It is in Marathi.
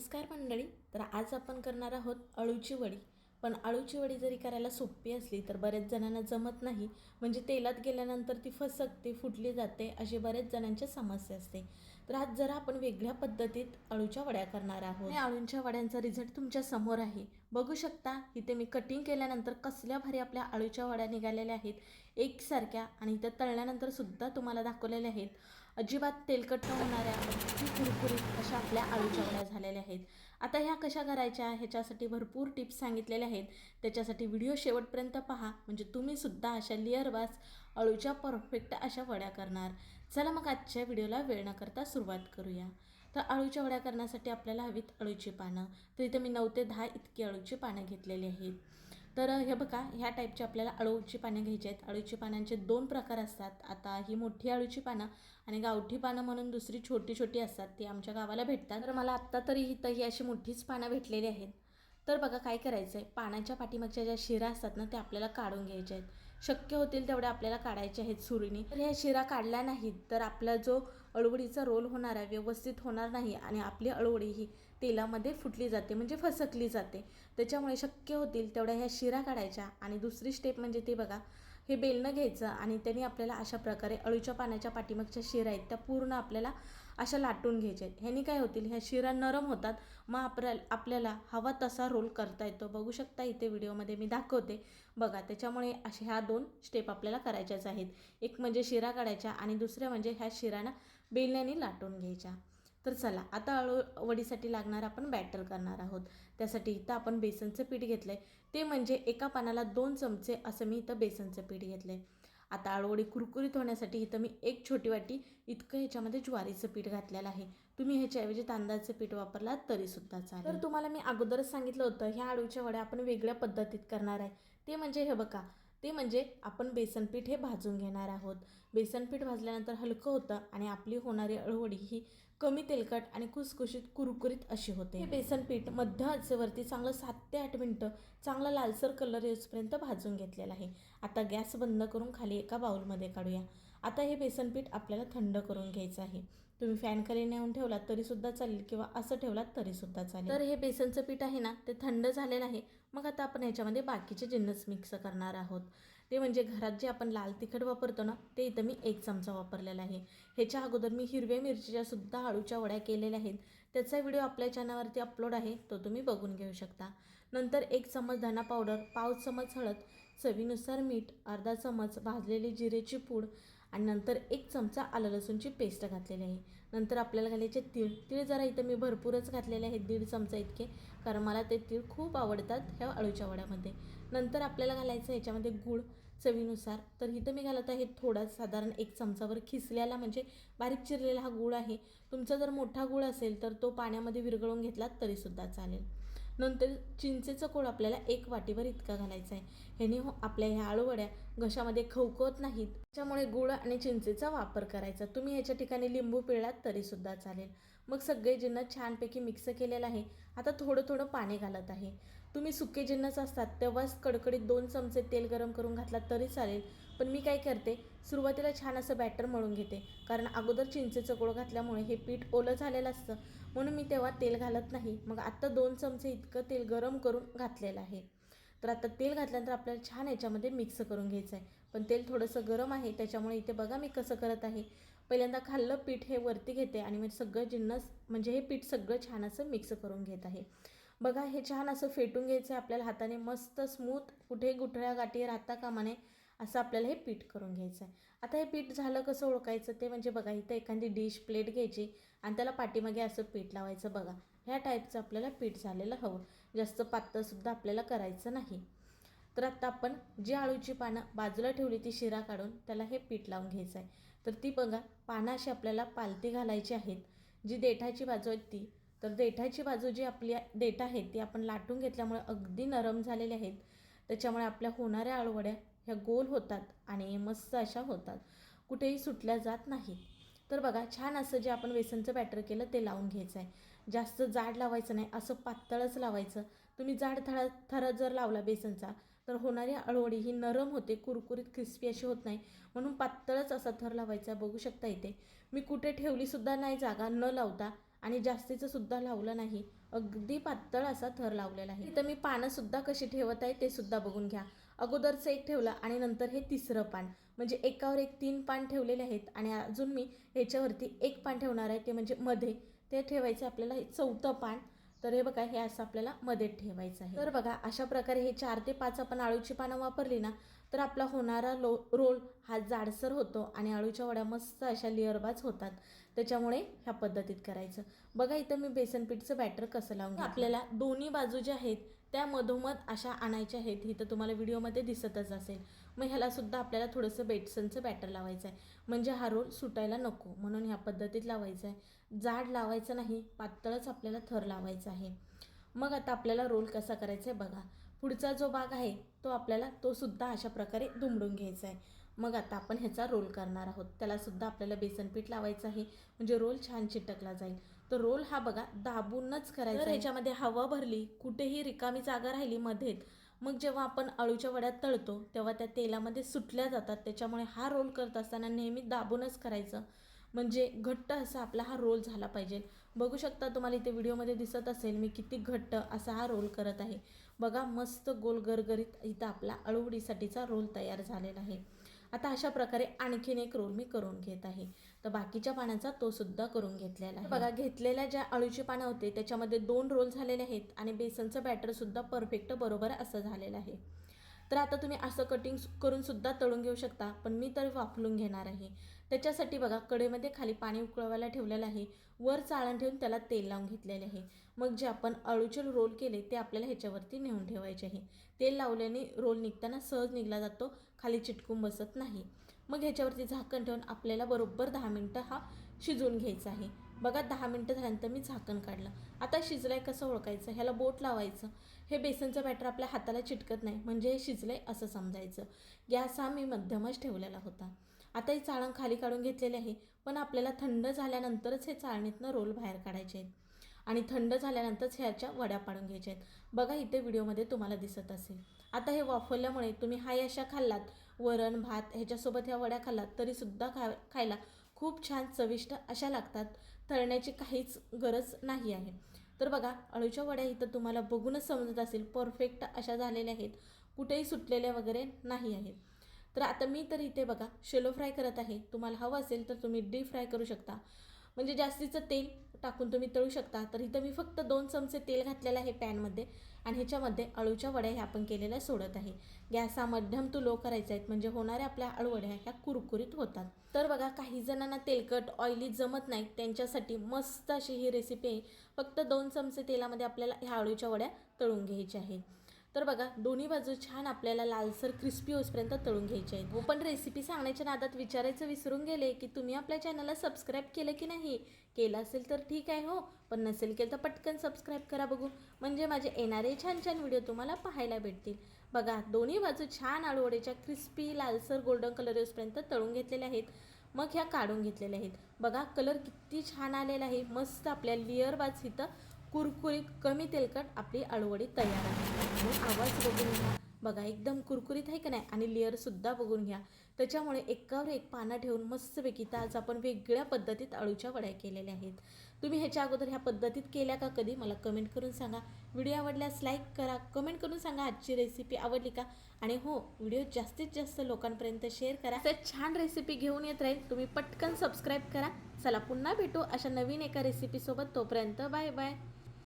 नमस्कार मंडळी तर आज आपण करणार आहोत अळूची वडी. पण अळूची वडी जरी करायला सोपी असली तर बऱ्याच जणांना जमत नाही. म्हणजे तेलात गेल्यानंतर ती फसकते फुटली जाते अशी बरेच जणांची समस्या असते. तर आज जरा आपण वेगळ्या पद्धतीत अळूच्या वड्या करणार आहोत. अळूंच्या वड्यांचा रिझल्ट तुमच्यासमोर आहे. बघू शकता इथे मी कटिंग केल्यानंतर कसल्या भारी आपल्या अळूच्या वड्या निघालेल्या आहेत. एकसारख्या आणि इथं तळल्यानंतर सुद्धा तुम्हाला दाखवलेल्या आहेत. अजिबात तेलकट न होणाऱ्या अगदी कुरकुरीत अशा आपल्या आळूच्या वड्या झालेल्या आहेत. आता ह्या कशा करायच्या? ह्याच्यासाठी भरपूर टिप्स सांगितलेल्या आहेत. त्याच्यासाठी व्हिडिओ शेवटपर्यंत पहा. म्हणजे तुम्ही सुद्धा अशा लेअरवास अळूच्या परफेक्ट अशा वड्या करणार. चला मग आजच्या व्हिडिओला वेळ न करता सुरुवात करूया. तर अळूच्या वड्या करण्यासाठी आपल्याला हवीत अळूची पानं. तर इथं मी नऊ ते दहा इतकी अळूची पानं घेतलेली आहेत. तर हे बघा ह्या टाईपची आपल्याला अळूची पानं घ्यायची आहेत. अळूची पानांचे दोन प्रकार असतात. आता ही मोठी अळूची पानं आणि गावठी पानं म्हणून दुसरी छोटी छोटी असतात ती आमच्या गावाला भेटतात. तर मला आत्ता तरी इथं ही अशी मोठीच पानं भेटलेली आहेत. तर बघा काय करायचं आहे? पानाच्या पाठीमागच्या ज्या शिरा असतात ना त्या आपल्याला काढून घ्यायच्या आहेत. शक्य होतील तेवढ्या आपल्याला काढायच्या आहेत सुरीने. तर ह्या शिरा काढल्या नाहीत तर आपला जो अळवडीचा रोल होणार आहे व्यवस्थित होणार नाही आणि आपली अळवडी ही तेलामध्ये फुटली जाते म्हणजे फसकली जाते. त्याच्यामुळे शक्य होतील तेवढ्या ह्या शिरा काढायच्या. आणि दुसरी स्टेप म्हणजे ते बघा हे बेलणं घ्यायचं आणि त्यांनी आपल्याला अशा प्रकारे अळूच्या पाण्याच्या पाठीमागच्या शिरा आहेत त्या पूर्ण आपल्याला अशा लाटून घ्यायच्या आहेत. ह्यानी काय होतील ह्या शिरा नरम होतात मग आपल्या आपल्याला हवा तसा रोल करता येतो. बघू शकता इथे व्हिडिओमध्ये मी दाखवते. बघा त्याच्यामुळे अशा ह्या दोन स्टेप आपल्याला करायच्याच आहेत. एक म्हणजे शिरा काढायच्या आणि दुसऱ्या म्हणजे ह्या शिराना बेलण्याने लाटून घ्यायच्या. तर चला आता अळू वडीसाठी लागणार आपण बॅटर करणार आहोत. त्यासाठी इथं आपण बेसनचं पीठ घेतलं आहे ते म्हणजे एका पानाला दोन चमचे असं मी इथं बेसनचं पीठ घेतलं आहे आता अळूवडी कुरकुरीत होण्यासाठी इथं मी एक छोटी वाटी इतकं ह्याच्यामध्ये ज्वारीचं पीठ घातलेलं आहे. तुम्ही ह्याच्याऐवजी तांदळाचं पीठ वापरलात तरीसुद्धा चालेल. तर तुम्हाला मी अगोदरच सांगितलं होतं ह्या अळूच्या वड्या आपण वेगळ्या पद्धतीत करणार आहे. ते म्हणजे हे बघा ते म्हणजे आपण बेसनपीठ हे भाजून घेणार आहोत. बेसनपीठ भाजल्यानंतर हलकं होतं आणि आपली होणारी अळूवडी ही कमी तेलकट आणि खुसखुशीत कुरकुरीत अशी होते. हे बेसन पीठ मध्य आचेवरती चांगलं सात ते आठ मिनटं चांगला लालसर कलर येऊपर्यंत भाजून घेतलेला आहे. आता गॅस बंद करून खाली एका बाउलमध्ये काढूया. आता हे बेसन पीठ आपल्याला थंड करून घ्यायचं आहे. तुम्ही फॅनखाली नेऊन ठेवलात तरीसुद्धा चालेल किंवा असं ठेवलात तरीसुद्धा चालेल. तर हे बेसनचं पीठ आहे ना ते थंड झालेलं आहे. मग आता आपण ह्याच्यामध्ये बाकीचे जिन्नस मिक्स करणार आहोत. ते म्हणजे घरात जे आपण लाल तिखट वापरतो ना ते इथं मी एक चमचा वापरलेला आहे. ह्याच्या अगोदर मी हिरव्या मिरचीच्या सुद्धा अळूच्या वड्या केलेल्या आहेत. त्याचा व्हिडिओ आपल्या चॅनलवरती अपलोड आहे तो तुम्ही बघून घेऊ शकता. नंतर एक चमच धना पावडर पाव चमच हळद चवीनुसार मीठ अर्धा चमच भाजलेली जिरेची पूड आणि नंतर एक चमचा आलं लसूणची पेस्ट घातलेली आहे. नंतर आपल्याला घालायचे तीळ. तीळ जरा इथं मी भरपूरच घातलेले आहेत दीड चमचा इतके कारण मला ते तीळ खूप आवडतात ह्या अळूच्या वड्यामध्ये. नंतर आपल्याला घालायचं ह्याच्यामध्ये गूळ चवीनुसार. तर इथं मी घालत आहे थोडा साधारण एक चमचावर खिसल्याला म्हणजे बारीक चिरलेला हा गूळ आहे. तुमचा जर मोठा गूळ असेल तर तो पाण्यामध्ये विरघळून घेतलात तरीसुद्धा चालेल. नंतर चिंचेचं कोळ आपल्याला एक वाटीभर इतका घालायचा आहे. ह्याने हो आपल्या ह्या आळूवड्या घशामध्ये खवकवत नाहीत. त्याच्यामुळे गुळ आणि चिंचेचा वापर करायचा. तुम्ही ह्याच्या ठिकाणी लिंबू पिळलात तरीसुद्धा चालेल. मग सगळे जिन्नस छानपैकी मिक्स केलेलं आहे. आता थोडं थोडं पाणी घालत आहे. तुम्ही सुके जिन्नस असतात तेव्हाच कडकडीत दोन चमचे तेल गरम करून घातलात तरी चालेल. पण मी काय करते सुरुवातीला छान असं बॅटर मळून घेते. कारण अगोदर चिंचेचं गोळ घातल्यामुळे हे पीठ ओलं झालेलं असतं. म्हणून मी तेव्हा तेल घालत नाही. मग आत्ता दोन चमचे इतकं तेल गरम करून घातलेलं आहे. तर आता तेल घातल्यानंतर आपल्याला छान याच्यामध्ये मिक्स करून घ्यायचं आहे. पण तेल थोडंसं गरम आहे त्याच्यामुळे इथे बघा मी कसं करत आहे. पहिल्यांदा खाल्लं पीठ हे वरती घेते आणि मी सगळं जिन्नस म्हणजे हे पीठ सगळं छान असं मिक्स करून घेत आहे. बघा हे छान असं फेटून घ्यायचं आहे आपल्याला हाताने. मस्त स्मूथ कुठे गुठळ्या गाठी राहता कामा नये असं आपल्याला हे पीठ करून घ्यायचं आहे. आता हे पीठ झालं कसं ओळखायचं ते म्हणजे बघा इथं एखादी डिश प्लेट घ्यायची आणि त्याला पाठीमागे असं पीठ लावायचं बघा. ह्या टाईपचं आपल्याला पीठ झालेलं हवं. जास्त पातळसुद्धा आपल्याला करायचं नाही. तर आत्ता आपण जी आळूची पानं बाजूला ठेवली ती शिरा काढून त्याला हे पीठ लावून घ्यायचं आहे. तर ती बघा पानं अशी आपल्याला पालती घालायची आहेत. जी देठाची बाजू आहे ती तर देठाची बाजू जी आपली देठ आहे ती आपण लाटून घेतल्यामुळे अगदी नरम झालेले आहेत. त्याच्यामुळे आपल्या होणाऱ्या आळवड्या ह्या गोल होतात आणि मस्त अशा होतात. कुठेही सुटल्या जात नाहीत. तर बघा छान असं जे आपण बेसनचं बॅटर केलं ते लावून घ्यायचं आहे जास्त जाड लावायचं नाही असं पातळच लावायचं. तुम्ही जाड थरा थरा जर लावला बेसनचा तर होणारी अळवडी ही नरम होते कुरकुरीत क्रिस्पी अशी होत नाही. म्हणून पातळच असा थर लावायचा बघू शकता इथे. मी कुठे ठेवलीसुद्धा नाही जागा न लावता. आणि जास्तीचं सुद्धा लावलं नाही. अगदी पातळ असा थर लावलेला आहे. इथं मी पानं सुद्धा कशी ठेवत आहे ते सुद्धा बघून घ्या. अगोदरचं एक ठेवलं आणि नंतर हे तिसरं पान. म्हणजे एकावर एक तीन पान ठेवलेले आहेत आणि अजून मी ह्याच्यावरती एक पान ठेवणार आहे ते म्हणजे मध्ये. ते ठेवायचं आपल्याला हे चौथं पान. तर हे बघा हे असं आपल्याला मध्ये ठेवायचं आहे. तर बघा अशा प्रकारे हे चार ते पाच आपण आळूची पानं वापरली ना तर आपला होणारा लो रोल हा जाडसर होतो आणि आळूच्या वड्या मस्त अशा लेअरबाज होतात. त्याच्यामुळे ह्या पद्धतीत करायचं. बघा इथं मी बेसनपीठचं बॅटर कसं लावून आपल्याला दोन्ही बाजू ज्या आहेत त्या मधोमध अशा आणायच्या आहेत. इथं तुम्हाला व्हिडिओमध्ये दिसतच असेल. मग ह्याला सुद्धा आपल्याला थोडंसं बेटसनचं बॅटर लावायचं आहे. म्हणजे हा रोल सुटायला नको. म्हणून ह्या पद्धतीत लावायचा आहे. जाड लावायचं नाही पातळच आपल्याला थर लावायचा आहे. मग आता आपल्याला रोल कसा करायचा आहे बघा. पुढचा जो भाग आहे तो आपल्याला तो सुद्धा अशा प्रकारे दुमडून घ्यायचा आहे. मग आता आपण ह्याचा रोल करणार आहोत. त्याला सुद्धा आपल्याला बेसन पीठ लावायचं आहे. म्हणजे रोल छान चिटकला जाईल. तर रोल हा बघा दाबूनच करायचा. ह्याच्यामध्ये हवा भरली कुठेही रिकामी जागा राहिली मध्येच मग जेव्हा आपण अळूच्या वड्यात तळतो तेव्हा त्या तेलामध्ये सुटल्या जातात. त्याच्यामुळे हा रोल करत असताना नेहमी दाबूनच करायचं. म्हणजे घट्ट असा आपला हा रोल झाला पाहिजे. बघू शकता तुम्हाला इथे व्हिडिओमध्ये दिसत असेल मी किती घट्ट असा हा रोल करत आहे. बघा मस्त गोल गरगरीत इथं आपला अळवडीसाठीचा रोल तयार झालेला आहे. आता अशा प्रकारे आणखीन एक रोल मी करून घेत आहे. तर बाकीच्या पाण्याचा तो सुद्धा करून घेतलेला आहे. बघा घेतलेल्या ज्या अळूची पानं होते त्याच्यामध्ये दोन रोल झालेले आहेत आणि बेसनचं बॅटर सुद्धा परफेक्ट बरोबर असं झालेलं आहे. तर आता तुम्ही असं कटिंग करून सुद्धा तळून घेऊ शकता पण मी तर वाफलून घेणार आहे. त्याच्यासाठी बघा कडेमध्ये खाली पाणी उकळवायला ठेवलेलं आहे. वर चाळण ठेवून त्याला तेल लावून घेतलेले आहे. मग जे आपण अळूचे रोल केले ते आपल्याला ह्याच्यावरती नेऊन ठेवायचे आहे. तेल लावल्याने रोल निघताना सहज निघला जातो खाली चिटकून बसत नाही. मग ह्याच्यावरती झाकण ठेवून आपल्याला बरोबर दहा मिनटं हा शिजवून घ्यायचा आहे. बघा दहा मिनटं झाल्यानंतर मी झाकण काढलं. आता शिजलं आहे कसं ओळखायचं? ह्याला बोट लावायचं. हे बेसनचं बॅटर आपल्या हाताला चिटकत नाही. म्हणजे हे शिजलं आहे असं समजायचं. गॅस हा मी मध्यमच ठेवलेला होता. आता हे चाळण खाली काढून घेतलेली आहे. पण आपल्याला थंड झाल्यानंतरच हे चाळणीतनं रोल बाहेर काढायचे आहेत. आणि थंड झाल्यानंतरच ह्याच्या वड्या पाडून घ्यायच्या आहेत. बघा इथे व्हिडिओमध्ये तुम्हाला दिसत असेल. आता हे वाफवल्यामुळे तुम्ही हाय अशा खाल्लात. वरण भात ह्याच्यासोबत ह्या वड्या खाल्लात. तरीसुद्धा खा खायला खूप छान चविष्ट अशा लागतात. तळण्याची काहीच गरज नाही आहे. तर बघा अळूच्या वड्या इथं तुम्हाला बघूनच समजत असेल परफेक्ट अशा झालेल्या आहेत. कुठेही सुटलेल्या वगैरे नाही आहेत. तर आता मी तर इथे बघा शेलो फ्राय करत आहे. तुम्हाला हवं असेल तर तुम्ही डीप फ्राय करू शकता. म्हणजे जास्तीचं तेल टाकून तुम्ही तळू शकता. तर इथं मी फक्त दोन चमचे तेल घातलेलं आहे पॅनमध्ये आणि ह्याच्यामध्ये अळूच्या वड्या ह्या आपण केलेल्या सोडत आहे. गॅस हा मध्यम टू लो करायचा आहेत. म्हणजे होणाऱ्या आपल्या अळूवड्या ह्या कुरकुरीत होतात. तर बघा काही जणांना तेलकट ऑइली जमत नाही. त्यांच्यासाठी मस्त अशी ही रेसिपी आहे. फक्त दोन चमचे तेलामध्ये आपल्याला ह्या अळूच्या वड्या तळून घ्यायच्या आहेत. तर बघा दोन्ही बाजू छान आपल्याला लालसर क्रिस्पी होईपर्यंत तळून घ्यायचे आहेत. हो पण रेसिपी सांगण्याच्या नादात विचारायचं विसरून गेले की तुम्ही आपल्या चॅनलला सबस्क्राईब केलं की नाही? केलं असेल तर ठीक आहे हो पण नसेल केलं तर पटकन सबस्क्राईब करा बघू. म्हणजे माझे येणारे छान छान व्हिडिओ तुम्हाला पाहायला भेटतील. बघा दोन्ही बाजू छान आळूवड्याच्या क्रिस्पी लालसर गोल्डन कलर येऊपर्यंत तळून घेतलेल्या आहेत. मग ह्या काढून घेतलेल्या आहेत. बघा कलर किती छान आलेला आहे. मस्त आपल्या लेअर बाज इथं कुरकुरीत कमी तेलकट आपली अळूवडी तयार आहे. आवाज बघून घ्या. बघा एकदम कुरकुरीत आहे का नाही? आणि लेअरसुद्धा बघून घ्या. त्याच्यामुळे एकावर एक पानं ठेवून मस्तपैकी तर आज आपण वेगळ्या पद्धतीत अळूच्या वड्या केलेल्या आहेत. तुम्ही ह्याच्या अगोदर ह्या पद्धतीत केल्या का कधी? मला कमेंट करून सांगा. व्हिडिओ आवडल्यास लाईक करा. कमेंट करून सांगा आजची रेसिपी आवडली का? आणि हो व्हिडिओ जास्तीत जास्त लोकांपर्यंत शेअर करा. तर छान रेसिपी घेऊन येत राहील. तुम्ही पटकन सबस्क्राईब करा. चला पुन्हा भेटू अशा नवीन एका रेसिपीसोबत तोपर्यंत बाय बाय